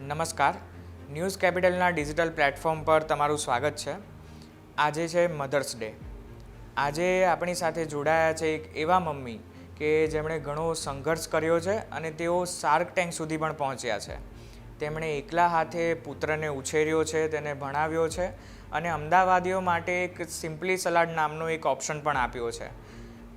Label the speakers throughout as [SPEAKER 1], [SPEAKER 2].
[SPEAKER 1] નમસ્કાર. News કેપિટલના digital platform પર તમારું સ્વાગત છે. આજે છે મધર્સ ડે. આજે આપણી સાથે જોડાયા છે એક એવા મમ્મી કે જેમણે ઘણો સંઘર્ષ કર્યો છે અને તેઓ શાર્ક ટેન્ક સુધી પણ પહોંચ્યા છે. તેમણે એકલા હાથે પુત્રને ઉછેર્યો છે, તેને ભણાવ્યો છે અને અમદાવાદીઓ માટે એક સિમ્પલી સલાડ નામનો એક ઓપ્શન પણ આપ્યો છે.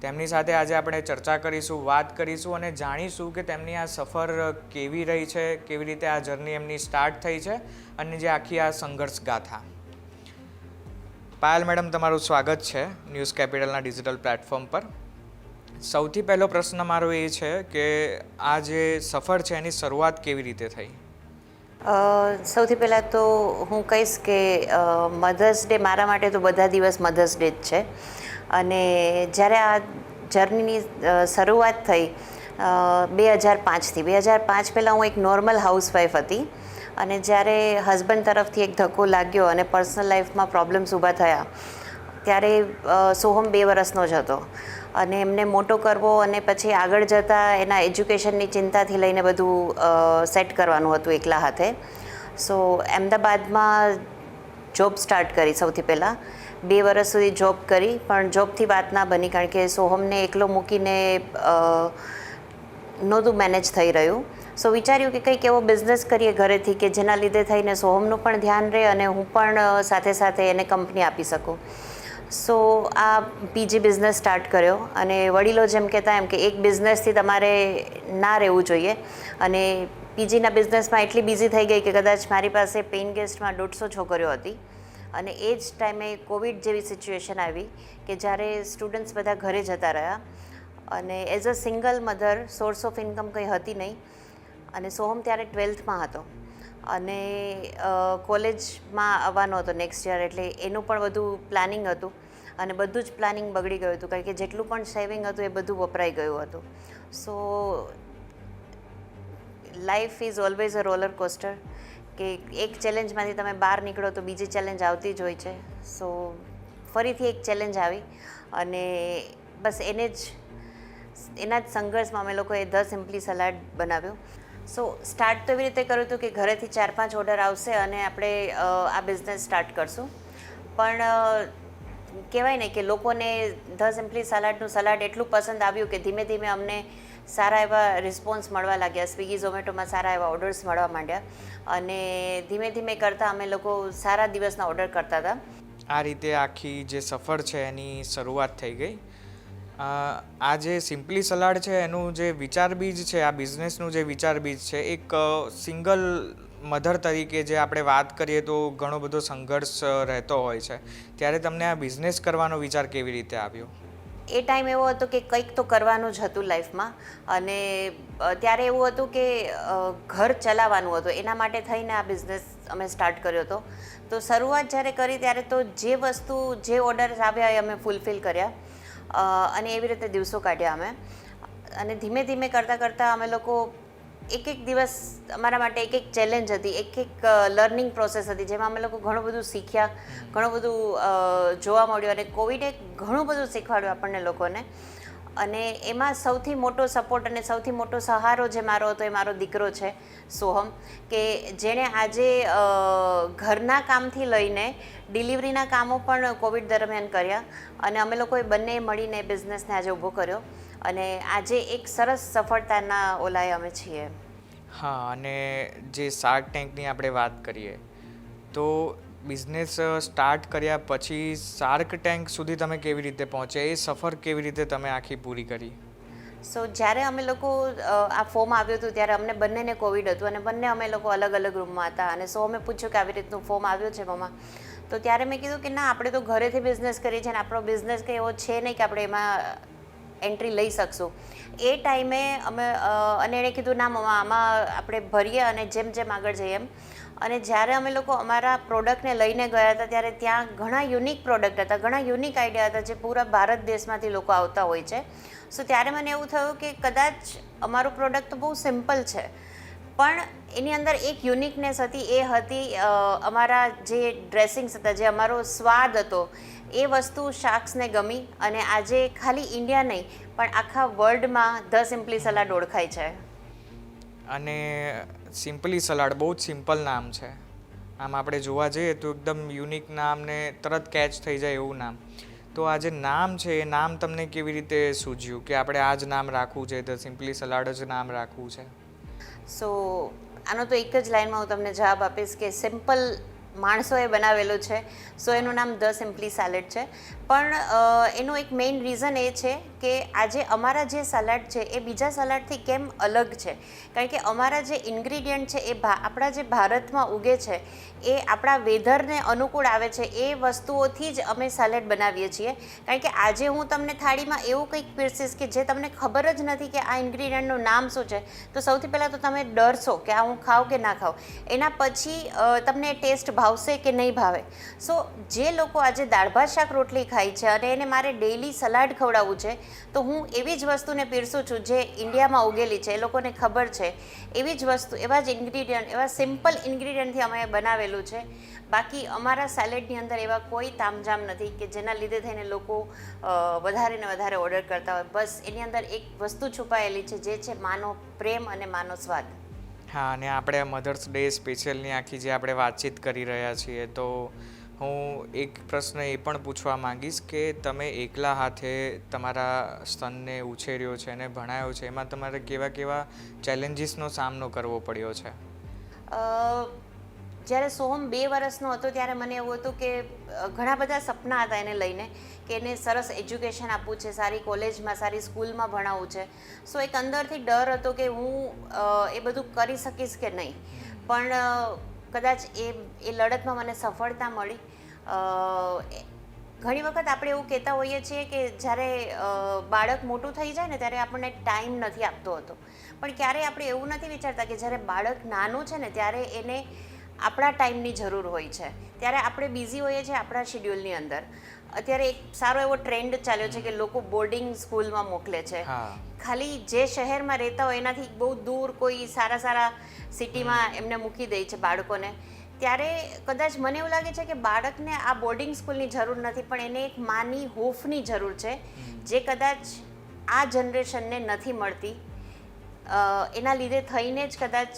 [SPEAKER 1] તેમની સાથે આજે આપણે ચર્ચા કરીશું, વાત કરીશું અને જાણીશું કે તેમની આ સફર કેવી રહી છે, કેવી રીતે આ જર્ની એમની સ્ટાર્ટ થઈ છે અને જે આખી આ સંઘર્ષ ગાથા. પાયલ મેડમ, તમારું સ્વાગત છે ન્યૂઝ કેપિટલના ડિજિટલ પ્લેટફોર્મ પર. સૌથી પહેલો પ્રશ્ન મારો એ છે કે આ જે સફર છે, એની શરૂઆત કેવી રીતે થઈ?
[SPEAKER 2] સૌથી પહેલાં તો હું કહીશ કે મધર્સ ડે મારા માટે તો બધા દિવસ મધર્સ ડે જ છે. અને જ્યારે આ જર્નીની શરૂઆત થઈ બે હજાર પાંચથી. બે હજાર પાંચ પહેલાં હું એક નોર્મલ હાઉસવાઈફ હતી. અને જ્યારે હસબન્ડ તરફથી એક ધક્કો લાગ્યો અને પર્સનલ લાઈફમાં પ્રોબ્લેમ્સ ઊભા થયા, ત્યારે સોહમ બે વર્ષનો જ હતો. અને એમને મોટો કરવો અને પછી આગળ જતાં એના એજ્યુકેશનની ચિંતાથી લઈને બધું સેટ કરવાનું હતું એકલા હાથે. સો, અમદાવાદમાં જોબ સ્ટાર્ટ કરી સૌથી પહેલાં. બે વર્ષ સુધી જોબ કરી, પણ જોબથી વાત ના બની કારણ કે સોહમને એકલો મૂકીને નહોતું મેનેજ થઈ રહ્યું. સો, વિચાર્યું કે કંઈક એવો બિઝનેસ કરીએ ઘરેથી કે જેના લીધે થઈને સોહમનું પણ ધ્યાન રહે અને હું પણ સાથે સાથે એને કંપની આપી શકું. સો આ પીજી બિઝનેસ સ્ટાર્ટ કર્યો અને વડીલો જેમ કહેતા એમ કે એક બિઝનેસથી તમારે ના રહેવું જોઈએ. અને પીજીના બિઝનેસમાં એટલી બિઝી થઈ ગઈ કે કદાચ મારી પાસે પેઇન ગેસ્ટમાં દોઢસો છોકરીઓ હતી. અને એ જ ટાઈમે કોવિડ જેવી સિચ્યુએશન આવી કે જ્યારે સ્ટુડન્ટ્સ બધા ઘરે જતા રહ્યા. અને as a single mother source of income કંઈ હતી નહીં. અને સોહમ ત્યારે ટ્વેલ્થમાં હતો. અને કોલેજમાં આવવાનો હતો નેક્સ્ટ યર એટલે એનું પણ બધું પ્લાનિંગ હતું અને બધું જ પ્લાનિંગ બગડી ગયું હતું કારણ કે જેટલું પણ સેવિંગ હતું એ બધું વપરાઈ ગયું હતું. So life is always a roller coaster કે એક ચેલેન્જમાંથી તમે બહાર નીકળો તો બીજી ચેલેન્જ આવતી જ હોય છે. સો ફરીથી એક ચેલેન્જ આવી અને બસ એને જ, એના જ સંઘર્ષમાં અમે લોકોએ ધ સિમ્પલી સલાડ બનાવ્યું. સો સ્ટાર્ટ તો એવી રીતે કર્યું હતું કે ઘરેથી ચાર પાંચ ઓર્ડર આવશે અને આપણે આ બિઝનેસ સ્ટાર્ટ કરશું. પણ કહેવાય ને કે લોકોને ધ સિમ્પલી સલાડનું સલાડ એટલું પસંદ આવ્યું કે ધીમે ધીમે અમને સારા એવા રિસ્પોન્સ મળવા લાગ્યા. સ્વિગી ઝોમેટોમાં સારા એવા ઓર્ડર્સ મળવા માંડ્યા. અને ધીમે ધીમે કરતાં અમે લોકો સારા દિવસના ઓર્ડર કરતા હતા.
[SPEAKER 1] આ રીતે આખી જે સફર છે એની શરૂઆત થઈ ગઈ. આ જે સિમ્પલી સલાડ છે, એનું જે વિચાર બીજ છે, આ બિઝનેસનું જે વિચાર બીજ છે, એક સિંગલ મધર તરીકે જે આપણે વાત કરીએ તો ઘણો બધો સંઘર્ષ રહેતો હોય છે. ત્યારે તમને આ બિઝનેસ કરવાનો વિચાર કેવી રીતે આવ્યો?
[SPEAKER 2] એ ટાઈમ એવો હતો કે કંઈક તો કરવાનું જ હતું લાઈફમાં અને ત્યારે એવું હતું કે ઘર ચલાવવાનું હતું. એના માટે થઈને આ બિઝનેસ અમે સ્ટાર્ટ કર્યો હતો. તો શરૂઆત જ્યારે કરી ત્યારે તો જે વસ્તુ, જે ઓર્ડર્સ આવ્યા એ અમે ફૂલફિલ કર્યા. અને એવી રીતે દિવસો કાઢ્યા અમે. અને ધીમે ધીમે કરતાં કરતાં અમે લોકો એક એક દિવસ અમારા માટે એક એક ચેલેન્જ હતી એક એક લર્નિંગ પ્રોસેસ હતી, જેમાં અમે લોકો ઘણું બધું શીખ્યા, ઘણું બધું જોવા મળ્યું અને કોવિડે ઘણું બધું શીખવાડ્યું આપણને લોકોને. અને એમાં સૌથી મોટો સપોર્ટ અને સૌથી મોટો સહારો જે મારો હતો એ મારો દીકરો છે, સોહમ, કે જેણે આજે ઘરના કામથી લઈને ડિલિવરીના કામો પણ કોવિડ દરમિયાન કર્યા અને અમે લોકોએ બંને મળીને બિઝનેસને આજે ઊભો કર્યો અને આજે એક સરસ સફળતાના ઓલાએ અમે છીએ.
[SPEAKER 1] હા, અને જે શાર્ક ટેન્કની આપણે વાત કરીએ, તો બિઝનેસ સ્ટાર્ટ કર્યા પછી શાર્ક ટેન્ક સુધી તમે કેવી રીતે પહોંચ્યા? એ સફર કેવી રીતે તમે આખી પૂરી કરી?
[SPEAKER 2] સો જ્યારે અમે લોકો આ ફોર્મ આવ્યું હતું ત્યારે અમને બંનેને કોવિડ હતું અને બંને અમે લોકો અલગ અલગ રૂમમાં હતા અને સો અમે પૂછ્યું કે આવી રીતનું ફોર્મ આવ્યું છે મમ્મા તો ત્યારે મેં કીધું કે ના, આપણે તો ઘરેથી બિઝનેસ કરીએ છીએ અને આપણો બિઝનેસ કંઈ એવો છે નહીં કે આપણે એમાં એન્ટ્રી લઈ શકશું. એ ટાઈમે અમે અને એણે કીધું, ના મમ્મા આમાં આપણે ભરીએ અને જેમ જેમ આગળ જઈએ એમ. અને જ્યારે અમે લોકો અમારા પ્રોડક્ટને લઈને ગયા હતા, ત્યારે ત્યાં ઘણા યુનિક પ્રોડક્ટ હતા, ઘણા યુનિક આઈડિયા હતા જે પૂરા ભારત દેશમાંથી લોકો આવતા હોય છે. સો ત્યારે મને એવું થયું કે કદાચ અમારું પ્રોડક્ટ તો બહુ સિમ્પલ છે, પણ એની અંદર એક યુનિકનેસ હતી, એ હતી અમારા જે ડ્રેસિંગ્સ હતા, જે અમારો સ્વાદ હતો, એ વસ્તુ શાર્ક્સને ગમી અને આજે ખાલી ઇન્ડિયા નહીં, પણ આખા વર્લ્ડમાં ધ સિમ્પલી સલાડ ઓળખાય છે.
[SPEAKER 1] અને સિમ્પલી સલાડ, બહુ જ સિમ્પલ નામ છે. આમ આપણે જોવા જઈએ તો એકદમ યુનિક નામ ને તરત કેચ થઈ જાય એવું નામ. તો આ જે નામ છે, એ નામ તમને કેવી રીતે સૂજ્યું? કે આપણે આ જ નામ રાખવું છે ધ સિમ્પલી સલાડ જ નામ રાખવું છે?
[SPEAKER 2] સો, આનો તો એક જ લાઈનમાં હું તમને જવાબ આપીશ કે સિમ્પલ માણસોએ બનાવેલું છે. સો, એનું નામ ધ સિમ્પલી સેલેડ છે. પણ એનું એક મેઇન રીઝન એ છે કે આજે અમારા જે સલાડ છે એ બીજા સલાડથી કેમ અલગ છે? કારણ કે અમારા જે ઇન્ગ્રીડિયન્ટ છે એ આપણા જે ભારતમાં ઉગે છે એ આપણા વેધરને અનુકૂળ આવે છે એ વસ્તુઓથી જ અમે સલાડ બનાવીએ છીએ. કારણ કે આજે હું તમને થાળીમાં એવું કંઈક પીરસીશ કે જે તમને ખબર જ નથી કે આ ઇન્ગ્રીડિયન્ટનું નામ શું છે, તો સૌથી પહેલાં તો તમે ડરશો કે આ હું ખાઉં કે ના ખાઉં. એના પછી તમને ટેસ્ટ ભાવશે કે નહીં ભાવે. સો જે લોકો આજે દાળ ભાત શાક, રોટલી ખાય છે અને એને મારે ડેઈલી સલાડ ખવડાવવું છે. તો હું એવી જ વસ્તુને પીરસું છું જે ઇન્ડિયામાં ઉગેલી છે, એ લોકોને ખબર છે. એવી જ વસ્તુ, એવા જ ઇન્ગ્રીડિયન્ટ એવા સિમ્પલ ઇન્ગ્રીડિયન્ટથી અમે બનાવેલું છે. બાકી અમારા સેલેડની અંદર એવા કોઈ તામઝામ નથી કે જેના લીધે થઈને લોકો વધારે ને વધારે ઓર્ડર કરતા હોય. બસ એની અંદર એક વસ્તુ છુપાયેલી છે જે છે માનો પ્રેમ અને માનો સ્વાદ.
[SPEAKER 1] હા, અને આપણે મધર્સ ડે સ્પેશિયલની આખી જે આપણે વાતચીત કરી રહ્યા છીએ, તો હું એક પ્રશ્ન એ પણ પૂછવા માંગીશ કે તમે એકલા હાથે તમારા સ્તનને ઉછેર્યો છે અને ભણાયો છે એમાં તમારે કેવા કેવા ચેલેન્જીસનો સામનો કરવો પડ્યો છે?
[SPEAKER 2] જ્યારે સોહમ બે વર્ષનો હતો ત્યારે મને એવું હતું કે ઘણા બધા સપના હતા એને લઈને કે એને સરસ એજ્યુકેશન આપવું છે સારી કોલેજમાં સારી સ્કૂલમાં ભણાવવું છે. સો એક અંદરથી ડર હતો કે હું એ બધું કરી શકીશ કે નહીં. પણ કદાચ એ એ લડતમાં મને સફળતા મળી. ઘણી વખત આપણે એવું કહેતા હોઈએ છીએ કે જ્યારે બાળક મોટું થઈ જાય ને ત્યારે આપણને ટાઈમ નથી આપતો હતો. પણ ક્યારેય આપણે એવું નથી વિચારતા કે જ્યારે બાળક નાનું છે ને ત્યારે એને આપણા ટાઈમની જરૂર હોય છે. ત્યારે આપણે બિઝી હોઈએ છીએ આપણા શિડ્યુલની અંદર. અત્યારે એક સારો એવો ટ્રેન્ડ ચાલ્યો છે કે લોકો બોર્ડિંગ સ્કૂલમાં મોકલે છે. ખાલી જે શહેરમાં રહેતા હોય એનાથી બહુ દૂર કોઈ સારા સારા સિટીમાં એમને મૂકી દે છે બાળકોને. ત્યારે કદાચ મને એવું લાગે છે કે બાળકને આ બોર્ડિંગ સ્કૂલની જરૂર નથી પણ એને એક માની હોફની જરૂર છે જે કદાચ આ જનરેશનને નથી મળતી. એના લીધે થઈને જ કદાચ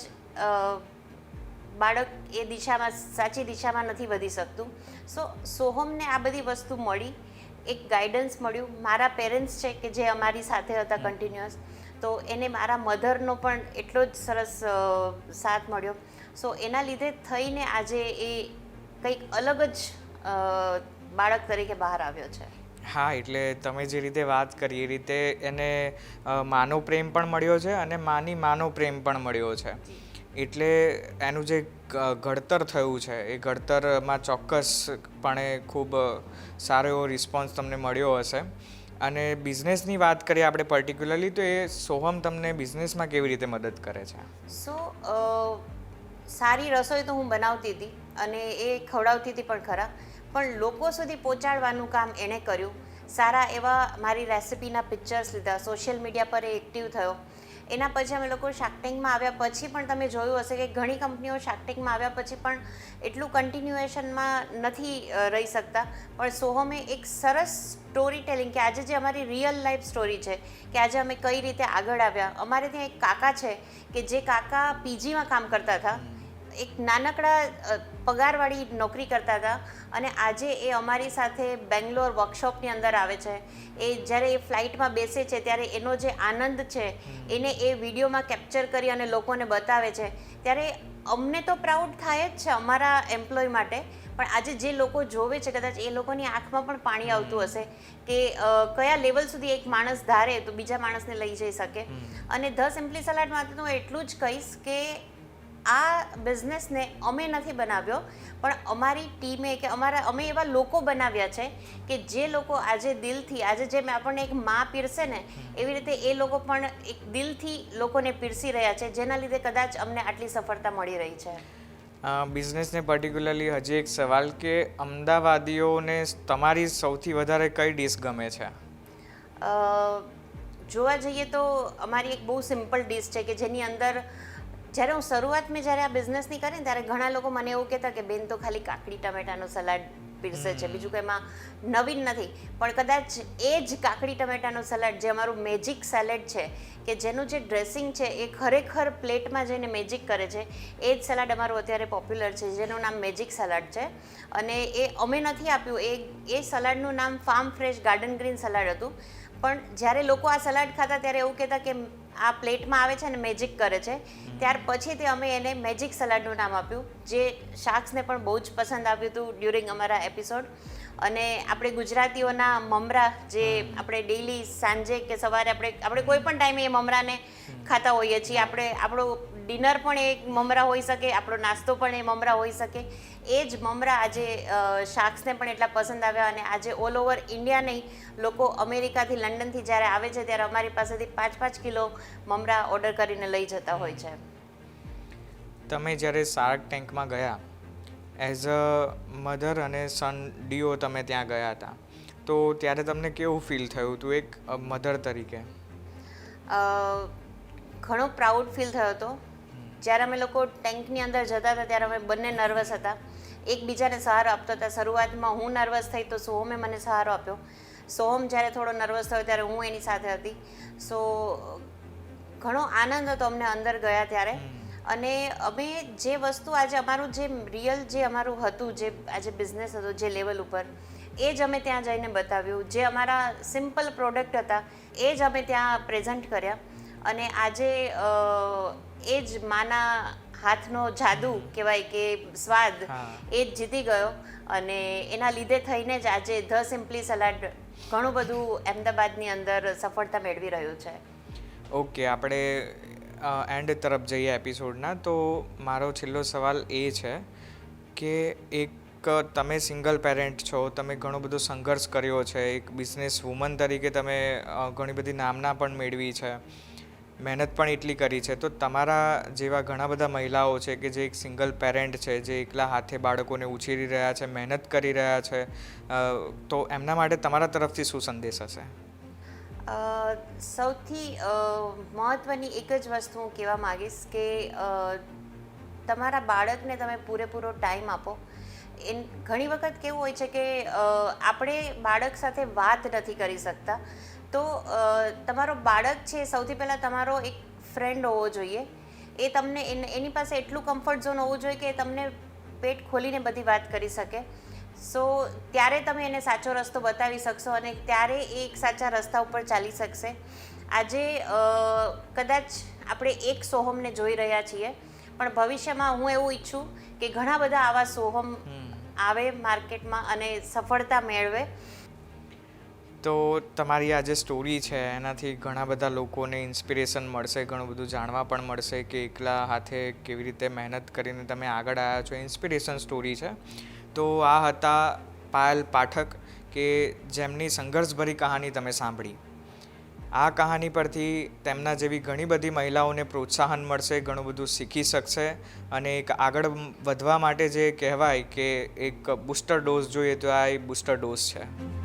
[SPEAKER 2] બાળક એ દિશામાં સાચી દિશામાં નથી વધી શકતું. સો સોહમને આ બધી વસ્તુ મળી. એક ગાઈડન્સ મળ્યું. મારા પેરેન્ટ્સ છે કે જે અમારી સાથે હતા કન્ટિન્યુઅસ તો એને મારા મધરનો પણ એટલો જ સરસ સાથ મળ્યો. સો એના લીધે થઈને આજે એ કંઈક અલગ જ બાળક તરીકે બહાર આવ્યો છે.
[SPEAKER 1] હા એટલે તમે જે રીતે વાત કરી એ રીતે એને માનો પ્રેમ પણ મળ્યો છે અને માની માનો પ્રેમ પણ મળ્યો છે. એટલે એનું જે ઘડતર થયું છે. એ ઘડતરમાં ચોક્કસપણે ખૂબ સારો એવો રિસ્પોન્સ તમને મળ્યો હશે. અને બિઝનેસની વાત કરીએ આપણે પર્ટિક્યુલરલી તો એ સોહમ તમને બિઝનેસમાં કેવી રીતે મદદ કરે છે?
[SPEAKER 2] સો સારી રસોઈ તો હું બનાવતી હતી અને એ ખવડાવતી હતી પણ ખરા. પણ લોકો સુધી પહોંચાડવાનું કામ એણે કર્યું. સારા એવા મારી રેસિપીના પિક્ચર્સ લીધા. સોશિયલ મીડિયા પર એ એક્ટિવ થયો. એના પછી અમે લોકો શાર્કટેન્કમાં આવ્યા પછી પણ તમે જોયું હશે કે ઘણી કંપનીઓ શાર્કટેન્કમાં આવ્યા પછી પણ એટલું કન્ટિન્યુએશનમાં નથી રહી શકતા. પણ સોહમે એક સરસ સ્ટોરી ટેલિંગ કે આજે જે અમારી રિયલ લાઈફ સ્ટોરી છે કે આજે અમે કઈ રીતે આગળ આવ્યા. અમારે ત્યાં એક કાકા છે કે જે કાકા પીજીમાં કામ કરતા હતા. એક નાનકડા પગારવાળી નોકરી કરતા હતા. અને આજે એ અમારી સાથે બેંગ્લોર વર્કશોપની અંદર આવે છે. એ જ્યારે એ ફ્લાઇટમાં બેસે છે ત્યારે એનો જે આનંદ છે એને એ વિડીયોમાં કેપ્ચર કરી અને લોકોને બતાવે છે. ત્યારે અમને તો પ્રાઉડ થાય જ છે અમારા એમ્પ્લોય માટે પણ આજે જે લોકો જોવે છે કદાચ એ લોકોની આંખમાં પણ પાણી આવતું હશે કે કયા લેવલ સુધી એક માણસ ધારે તો બીજા માણસને લઈ જઈ શકે. અને ધ સિમ્પલી સલાડ માટે હું એટલું જ કહીશ કે આ બિઝનેસને અમે નથી બનાવ્યો પણ અમારી ટીમે કે અમારા અમે એવા લોકો બનાવ્યા છે કે જે લોકો આજે દિલથી આજે જેમ આપણને એક માં પીરસે ને એવી રીતે એ લોકો પણ એક દિલથી લોકોને પીરસી રહ્યા છે જેના લીધે કદાચ અમને આટલી સફળતા મળી રહી છે.
[SPEAKER 1] બિઝનેસને પર્ટિક્યુલરલી હજી એક સવાલ કે અમદાવાદીઓને તમારી સૌથી વધારે કઈ ડીશ ગમે છે?
[SPEAKER 2] જોવા જઈએ તો અમારી એક બહુ સિમ્પલ ડીશ છે કે જેની અંદર જ્યારે હું શરૂઆત મેં જ્યારે આ બિઝનેસની કરી ત્યારે ઘણા લોકો મને એવું કહેતા કે બેન તો ખાલી કાકડી ટમેટાનું સલાડ પીરસે છે. બીજું કંઈ એમાં નવીન નથી. પણ કદાચ એ જ કાકડી ટમેટાનું સલાડ જે અમારું મેજિક સેલેડ છે કે જેનું જે ડ્રેસિંગ છે એ ખરેખર પ્લેટમાં જઈને મેજિક કરે છે એ જ સલાડ અમારું અત્યારે પોપ્યુલર છે જેનું નામ મેજિક સલાડ છે. અને એ અમે નથી આપ્યું. એ એ સલાડનું નામ farm fresh garden green salad હતું. પણ જ્યારે લોકો આ સલાડ ખાતા ત્યારે એવું કહેતા કે આ પ્લેટમાં આવે છે અને મેજિક કરે છે. ત્યાર પછી તે અમે એને મેજિક સલાડનું નામ આપ્યું, જે શાક્સને પણ બહુ જ પસંદ આવ્યું હતું ડ્યુરિંગ અમારા એપિસોડ અને આપણે ગુજરાતીઓના મમરા જે આપણે ડેઈલી સાંજે કે સવારે આપણે આપણે કોઈ પણ ટાઈમે એ મમરાને ખાતા હોઈએ છીએ. આપણે, આપણો ડિનર પણ એ મમરા હોઈ શકે આપણો નાસ્તો પણ એ મમરા હોઈ શકે. એ જ મમરા આજે શાક્સને પણ એટલા પસંદ આવ્યા અને આજે ઓલ ઓવર ઇન્ડિયા નહીં લોકો અમેરિકાથી લંડનથી જ્યારે આવે છે ત્યારે અમારી પાસેથી પાંચ પાંચ કિલો મમરા ઓર્ડર કરીને લઈ જતા હોય છે.
[SPEAKER 1] તમે જ્યારે શાર્ક ટેન્કમાં ગયા એઝ અ મધર અને સન ડીઓ તમે ત્યાં ગયા હતા તો ત્યારે તમને કેવું ફીલ થયું હતું એક મધર તરીકે?
[SPEAKER 2] ઘણો પ્રાઉડ ફીલ થયો હતો. જ્યારે અમે લોકો ટેન્કની અંદર જતા હતા ત્યારે અમે બંને નર્વસ હતા. એકબીજાને સહારો આપતા હતા. શરૂઆતમાં હું નર્વસ થઈ તો સોહમે મને સહારો આપ્યો. સોહમ જ્યારે થોડો નર્વસ થયો ત્યારે હું એની સાથે હતી. સો ઘણો આનંદ હતો અમને અંદર ગયા ત્યારે. અને અમે જે વસ્તુ આજે અમારું જે રિયલ જે અમારું હતું જે આજે બિઝનેસ હતો જે લેવલ ઉપર એ જ અમે ત્યાં જઈને બતાવ્યું. જે અમારા સિમ્પલ પ્રોડક્ટ હતા એ જ અમે ત્યાં પ્રેઝન્ટ કર્યા. અને આજે એ જ માના હાથનો જાદુ કહેવાય કે સ્વાદ એ જ જીતી ગયો. અને એના લીધે થઈને જ આજે ધ સિમ્પલી સલાડ ઘણું બધું અમદાવાદની અંદર સફળતા મેળવી રહ્યું છે.
[SPEAKER 1] ઓકે આપણે એન્ડ તરફ જઈએ એપિસોડના તો મારો છેલ્લો સવાલ એ છે કે એક તમે સિંગલ પેરેન્ટ છો તમે ઘણો બધો સંઘર્ષ કર્યો છે. એક બિઝનેસ વુમન તરીકે તમે ઘણી બધી નામના પણ મેળવી છે. મહેનત પણ એટલી કરી છે. તો તમારા જેવા ઘણા બધા મહિલાઓ છે કે જે એક સિંગલ પેરેન્ટ છે, જે એકલા હાથે બાળકોને ઉછેરી રહ્યા છે, મહેનત કરી રહ્યા છે તો એમના માટે તમારા તરફથી શું સંદેશ હશે?
[SPEAKER 2] સૌથી મહત્ત્વની એક જ વસ્તુ હું કહેવા માગીશ કે તમારા બાળકને તમે પૂરેપૂરો ટાઈમ આપો. એન, ઘણી વખત કેવું હોય છે કે આપણે બાળક સાથે વાત નથી કરી શકતા. તો તમારો બાળક છે સૌથી પહેલાં તમારો એક ફ્રેન્ડ હોવો જોઈએ. એ તમને એની પાસે એટલું કમ્ફર્ટ ઝોન હોવું જોઈએ કે એ તમને પેટ ખોલીને બધી વાત કરી શકે. સો ત્યારે તમે એને સાચો રસ્તો બતાવી શકશો અને ત્યારે એ એક સાચા રસ્તા ઉપર ચાલી શકશે. આજે કદાચ આપણે એક સોહમને જોઈ રહ્યા છીએ પણ ભવિષ્યમાં હું એવું ઈચ્છું કે ઘણા બધા આવા સોહમ આવે માર્કેટમાં અને સફળતા મેળવે.
[SPEAKER 1] તો તમારી આ જે સ્ટોરી છે, એનાથી ઘણા બધા લોકોને ઇન્સ્પિરેશન મળશે, ઘણું બધું જાણવા પણ મળશે કે એકલા હાથે કેવી રીતે મહેનત કરીને તમે આગળ આવ્યા છો. ઇન્સ્પિરેશન સ્ટોરી છે. તો આ હતા પાયલ પાઠક કે જેમની સંઘર્ષભરી કહાની તમે સાંભળી. આ કહાની પરથી તેમના જેવી ઘણી બધી મહિલાઓને પ્રોત્સાહન મળશે, ઘણું બધું શીખી શકશે અને એક આગળ વધવા માટે જે કહેવાય કે એક બૂસ્ટર ડોઝ જોઈએ તો આ એ બૂસ્ટર ડોઝ છે.